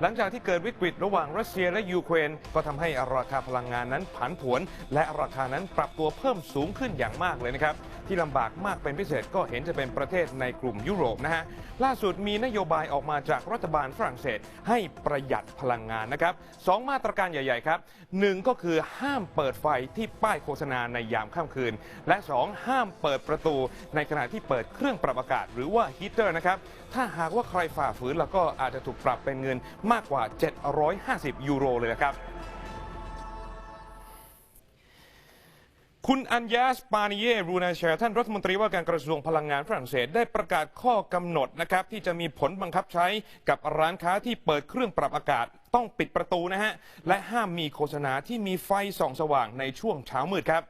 หลังจากที่เกิดวิกฤตระหว่างรัสเซียและยูเครนก็ทำให้ราคาพลังงานนั้นผันผวน และราคานั้นปรับตัวเพิ่มสูงขึ้นอย่างมากเลยนะครับที่ลำบากมากเป็นพิเศษก็เห็นจะเป็นประเทศในกลุ่มยุโรปนะฮะล่าสุดมีนโยบายออกมาจากรัฐบาลฝรั่งเศสให้ประหยัดพลังงานนะครับสองมาตรการใหญ่ๆครับหนึ่งก็คือห้ามเปิดไฟที่ป้ายโฆษณาในยามค่ำคืน และสองห้ามเปิดประตูในขณะที่เปิดเครื่องปรับอากาศหรือว่าฮีเตอร์นะครับถ้าหากว่าใครฝ่าฝืนแล้วก็อาจจะถูกปรับเป็นเงินมากกว่า 750 ยูโรเลยนะครับ คุณอัญญาสปานิเยรูนาเชร์ท่านรัฐมนตรีว่าการกระทรวงพลังงานฝรั่งเศสได้ประกาศข้อกำหนดนะครับที่จะมีผลบังคับใช้กับร้านค้าที่เปิดเครื่องปรับอากาศต้องปิดประตูนะฮะและห้ามมีโฆษณาที่มีไฟส่องสว่างในช่วงเช้ามืดครับ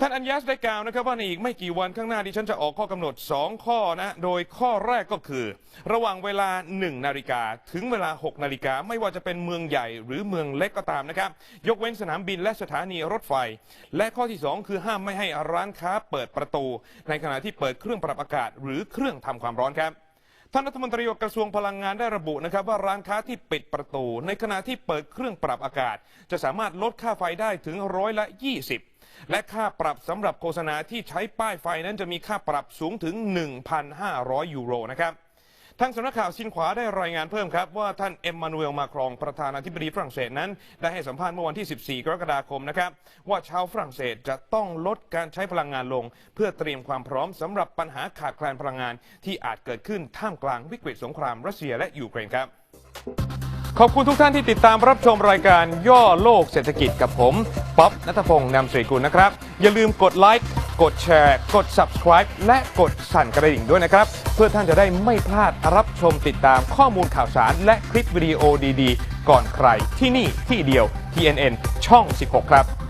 ท่านอัญญาสได้กล่าวนะครับว่าในอีกไม่กี่วันข้างหน้าดิฉันจะออกข้อกำหนด 2 ข้อนะ โดยข้อแรกก็คือ ระหว่างเวลา 1 นาฬิกาถึงเวลา 6 นาฬิกาไม่ว่าจะเป็นเมืองใหญ่หรือเมืองเล็กก็ตามนะครับ ยกเว้นสนามบินและสถานีรถไฟ และข้อที่ 2 คือห้ามไม่ให้ร้านค้าเปิดประตู ในขณะที่เปิดเครื่องปรับอากาศ หรือเครื่องทำความร้อนครับท่านรัฐมนตรีกระทรวงพลังงานได้ระบุนะครับว่าร้านค้าที่ปิดประตู ในขณะที่เปิดเครื่องปรับอากาศ จะสามารถลดค่าไฟได้ถึงร้อยละ 20 และค่าปรับสำหรับโฆษณาที่ใช้ป้ายไฟนั้นจะมีค่าปรับสูงถึง 1,500 ยูโรนะครับทางสำนักข่าวซินขวาได้รายงานเพิ่มครับ ว่าท่านเอ็มมานูเอลมาครองประธานาธิบดีฝรั่งเศสนั้น ได้ให้สัมภาษณ์เมื่อวันที่ 14 กรกฎาคมนะครับ ว่าชาวฝรั่งเศสจะต้องลดการใช้พลังงานลง เพื่อเตรียมความพร้อมสำหรับปัญหาขาดแคลนพลังงานที่อาจเกิดขึ้นท่ามกลางวิกฤตสงครามรัสเซียและยูเครนครับ ขอบคุณทุกท่านที่ติดตามรับชมรายการย่อโลกเศรษฐกิจกับผมป๊อบนัทพงศ์นำสรีกุลนะครับ อย่าลืมกดไลค์กดแชร์ กด subscribe และกดสั่นกระดิ่งด้วยนะครับ เพื่อท่านจะได้ไม่พลาดรับชมติดตามข้อมูลข่าวสาร และคลิปวิดีโอดีๆ ก่อนใครที่นี่ที่เดียว TNN ช่อง 16 ครับ